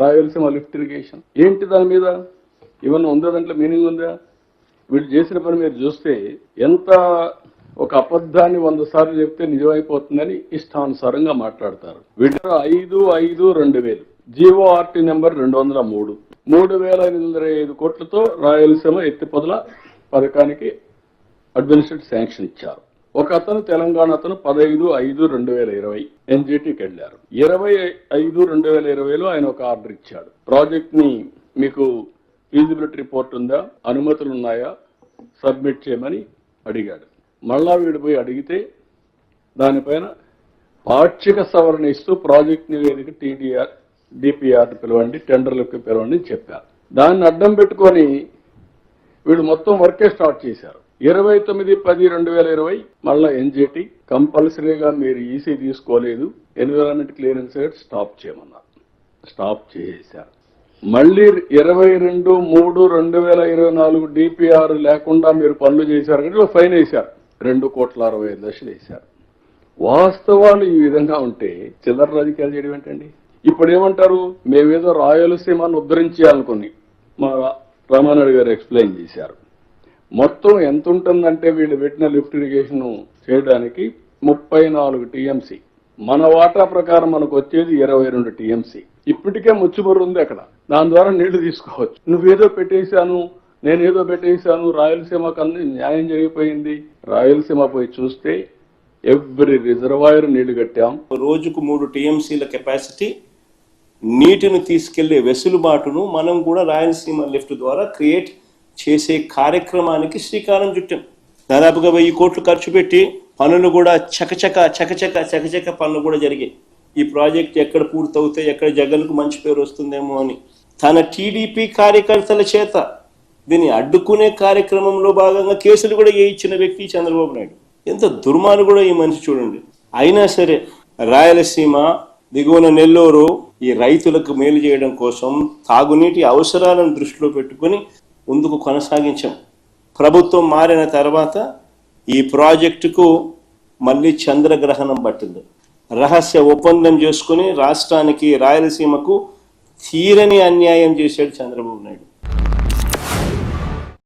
Rayalaseema lift irrigation. ఏంటి దాని మీద? ఇవన్నీ ఉందా దాంట్లో మీనింగ్ ఉందా? వీళ్ళు చేసిన పని మీరు చూస్తే ఎంత ఒక అబద్ధాన్ని వంద సార్లు చెప్తే నిజమైపోతుందని ఇష్టానుసారంగా మాట్లాడతారు. వీటిలో ఐదు ఐదు రెండు వేలు. జీఓఆర్టీ నెంబర్ రెండు వందల మూడు. మూడు వేల ఎనిమిది వందల ఐదు కోట్లతో రాయలసీమ ఎత్తిపోతల పథకానికి అడ్మినిస్ట్రేటివ్ శాంక్షన్ ఇచ్చారు. ఒక అతను తెలంగాణ అతను పదహైదు ఐదు రెండు వేల ఇరవై ఎన్జిటికి వెళ్ళారు. ఇరవై ఐదు రెండు వేల ఇరవైలో ఆయన ఒక ఆర్డర్ ఇచ్చాడు. ప్రాజెక్ట్ని మీకు ఫీజిబిలిటీ రిపోర్ట్ ఉందా? అనుమతులు ఉన్నాయా? సబ్మిట్ చేయమని అడిగాడు. మళ్ళా వీడు పోయి అడిగితే దానిపైన పాక్షిక సవరణ ఇస్తూ ప్రాజెక్ట్ నివేదిక టీడీఆర్ డిపిఆర్ పిలవండి టెండర్లకు పిలవండి చెప్పారు. దాన్ని అడ్డం పెట్టుకొని వీడు మొత్తం వర్కే స్టార్ట్ చేశారు. ఇరవై తొమ్మిది పది రెండు వేల ఇరవై మళ్ళా ఎన్జిటి కంపల్సరీగా మీరు ఈసీ తీసుకోలేదు. ఎన్విరాన్మెంట్ క్లియరెన్స్ రేట్ స్టాప్ చేయమన్నారు. స్టాప్ చేశారు మళ్ళీ ఇరవై రెండు మూడు రెండు వేల ఇరవై నాలుగు డిపిఆర్ లేకుండా మీరు పనులు చేశారు అంటే ఫైన్ వేశారు. రెండు కోట్ల అరవై ఐదు లక్షలు వేశారు. వాస్తవాలు ఈ విధంగా ఉంటే చిల్లర రాజకీయాలు చేయడం ఏంటండి? ఇప్పుడు ఏమంటారు? మేమేదో రాయలసీమను ఉద్ధరించాలనుకుని మా రామానాయుడు గారు ఎక్స్ప్లెయిన్ చేశారు. మొత్తం ఎంత ఉంటుందంటే వీళ్ళు పెట్టిన లిఫ్ట్ ఇరిగేషన్ చేయడానికి ముప్పై నాలుగు టీఎంసీ. మన వాటా ప్రకారం మనకు వచ్చేది ఇరవై రెండు టీఎంసీ. ఇప్పటికే ముచ్చుమరు ఉంది అక్కడ. దాని ద్వారా నీళ్ళు తీసుకోవచ్చు. నువ్వేదో పెట్టేశాను నేనేదో పెట్టేశాను రాయలసీమ కన్నా న్యాయం జరిగిపోయింది. రాయలసీమ పోయి చూస్తే ఎవ్రీ రిజర్వాయర్ నీళ్ళు కట్టాం. రోజుకు మూడు టీఎంసీల కెపాసిటీ నీటిని తీసుకెళ్ళే వెసులుబాటును మనం కూడా రాయలసీమ లిఫ్ట్ ద్వారా క్రియేట్ చేసే కార్యక్రమానికి శ్రీకారం చుట్టాం. దాదాపుగా వెయ్యి కోట్లు ఖర్చు పెట్టి పనులు కూడా చకచక చకచక చకచక పనులు కూడా జరిగాయి. ఈ ప్రాజెక్ట్ ఎక్కడ పూర్తవుతే ఎక్కడ జగన్కు మంచి పేరు వస్తుందేమో అని. తన టీడీపీ కార్యకర్తల చేత దీన్ని అడ్డుకునే కార్యక్రమంలో భాగంగా కేసులు కూడా వేయించిన వ్యక్తి చంద్రబాబు నాయుడు. ఎంత దుర్మార్గుడు కూడా ఈ మనిషి చూడండి. అయినా సరే రాయలసీమ దిగువన నెల్లూరు ఈ రైతులకు మేలు చేయడం కోసం తాగునీటి అవసరాలను దృష్టిలో పెట్టుకొని ముందుకు కొనసాగించాం. ప్రభుత్వం మారిన తర్వాత ఈ ప్రాజెక్టుకు మళ్ళీ చంద్రగ్రహణం పట్టింది. రహస్య ఒప్పందం చేసుకుని రాష్ట్రానికి రాయలసీమకు తీరని అన్యాయం చేశాడు చంద్రబాబు నాయుడు.